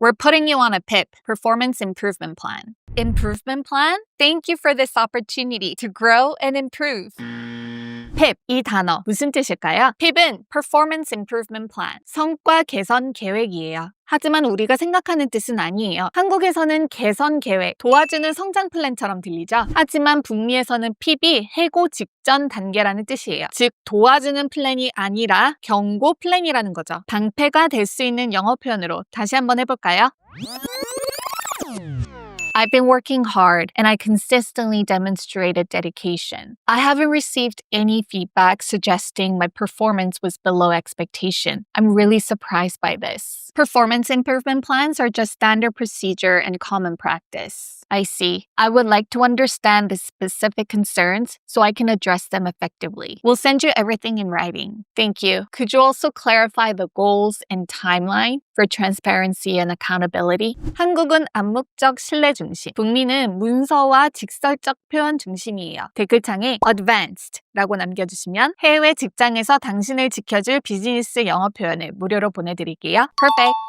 We're putting you on a PIP, Performance Improvement Plan. Improvement Plan? Thank you for this opportunity to grow and improve. PIP, 이 단어 무슨 뜻일까요? PIP은 Performance Improvement Plan, 성과 개선 계획이에요. 하지만 우리가 생각하는 뜻은 아니에요. 한국에서는 개선 계획, 도와주는 성장 플랜처럼 들리죠? 하지만 북미에서는 PIP이 해고 직전 단계라는 뜻이에요. 즉, 도와주는 플랜이 아니라 경고 플랜이라는 거죠. 방패가 될 수 있는 영어 표현으로 다시 한번 해볼까요? I've been working hard and I consistently demonstrated dedication. I haven't received any feedback suggesting my performance was below expectation. I'm really surprised by this. Performance improvement plans are just standard procedure and common practice. I see. I would like to understand the specific concerns so I can address them effectively. We'll send you everything in writing. Thank you. Could you also clarify the goals and timeline for transparency and accountability? 한국은 암묵적 신뢰 중심, 북미는 문서와 직설적 표현 중심이에요. 댓글창에 advanced 라고 남겨주시면 해외 직장에서 당신을 지켜줄 비즈니스 영어 표현을 무료로 보내드릴게요. Perfect!